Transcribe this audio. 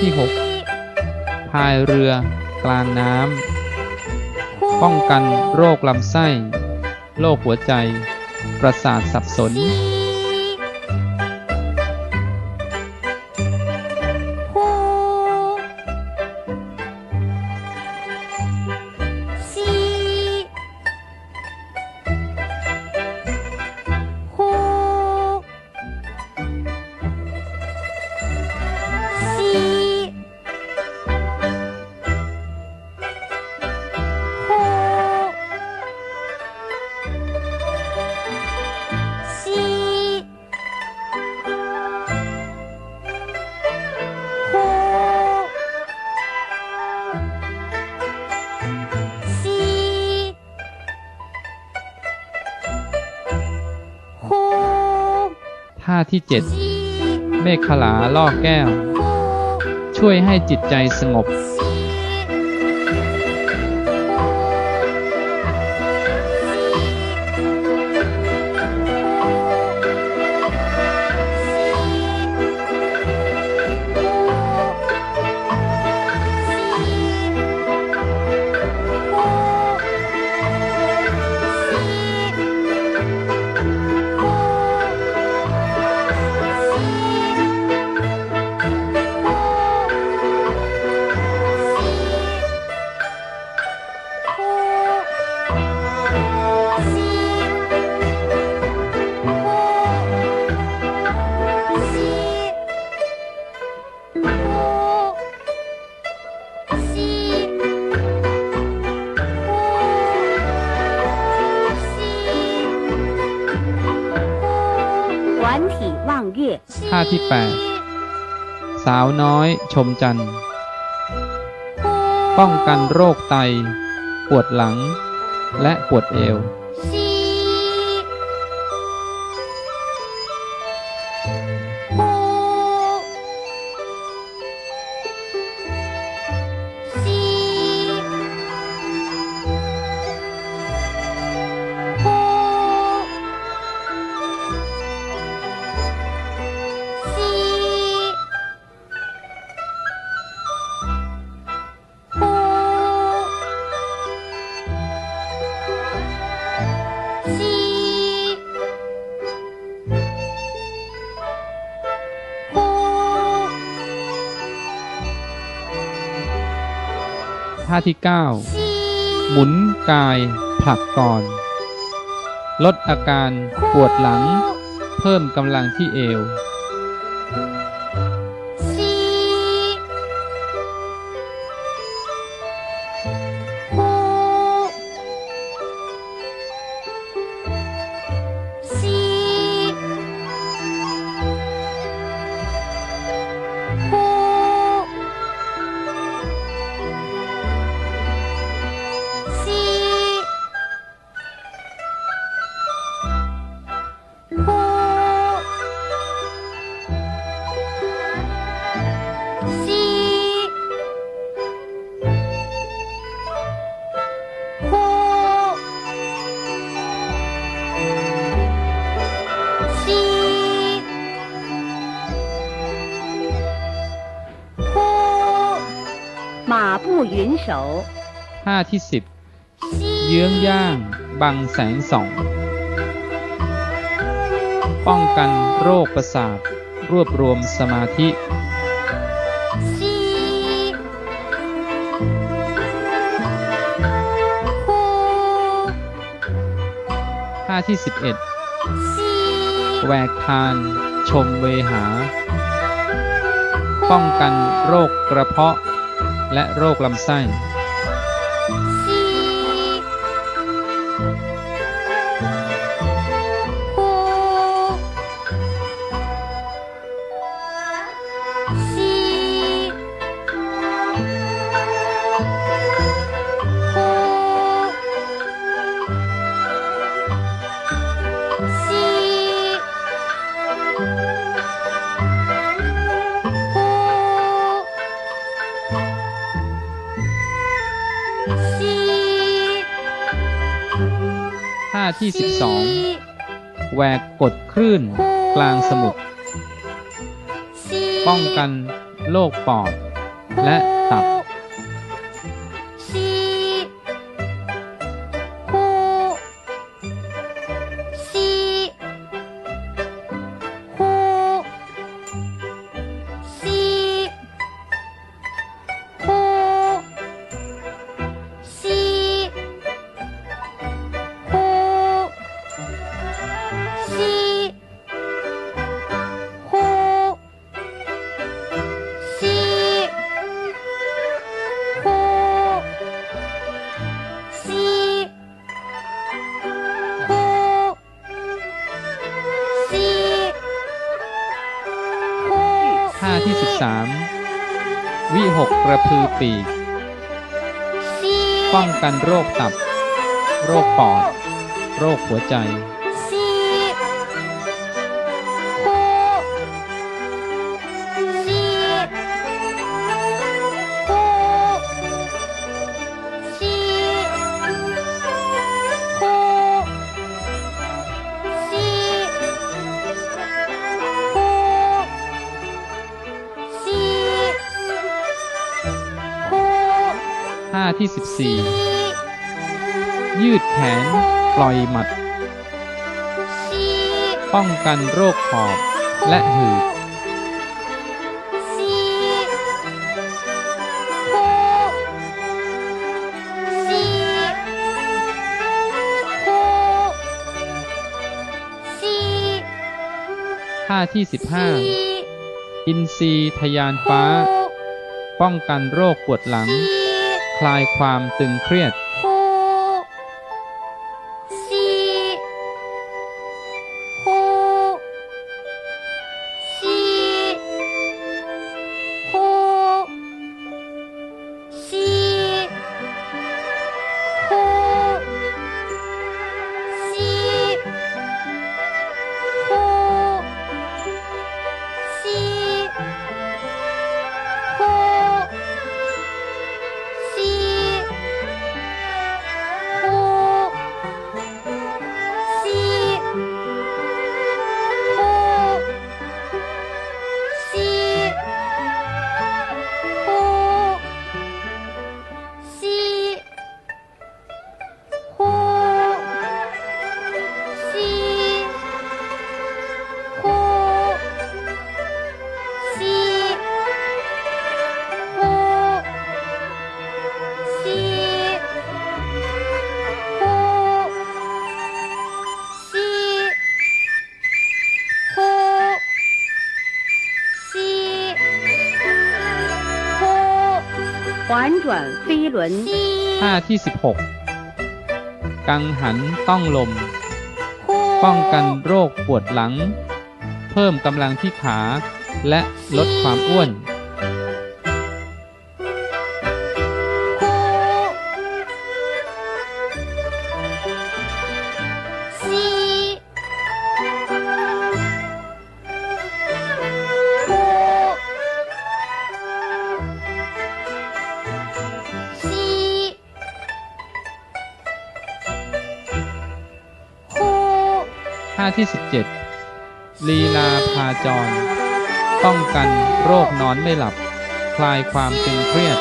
ที่ 6 พายเรือกลางน้ำ ป้องกันโรคลำไส้ โรคหัวใจ ประสาทสับสน ที่เจ็ดเมฆขลาล่อแก้ว ช่วยให้จิตใจสงบ ที่แปดสาวน้อยชมจันทร์ ป้องกันโรคไต ปวดหลัง และปวดเอว ท่าที่เก้า吸หมุนกายผลักก่อน ลดอาการปวดหลัง เพิ่มกำลังที่เอว 手ผ้าที่สิบเยื้องย่าง บังแสงสอง ป้องกันโรคประสาท รวบรวมสมาธิห้าที่สิบเอ็ดแหวกทาน ชมเวหา ป้องกันโรคกระเพาะ และโรคลำไส้ ท่าที่สิบสอง吸แหวกกดคลื่นกลางสมุทรป้องกันโรคปอดและตับ 3. วิหกกระพือปีก ป้องกันโรคตับ โรคปอด โรคหัวใจ ที่ 14 ยืดแขน ปล่อยหมัด ป้องกันโรคหอบและหืด ท่าที่ 15 อินซีทยานฟ้า ป้องกันโรคปวดหลัง ลายความตึงเครียด 环转飞轮，西 ท่าที่ 16 กังหันต้องลม 呼 ป้องกันโรคปวดหลัง เพิ่มกำลังที่ขา และลดความอ้วน ที่ 17 ลีลาพาจร ป้องกันโรคนอนไม่หลับ คลายความตึงเครียด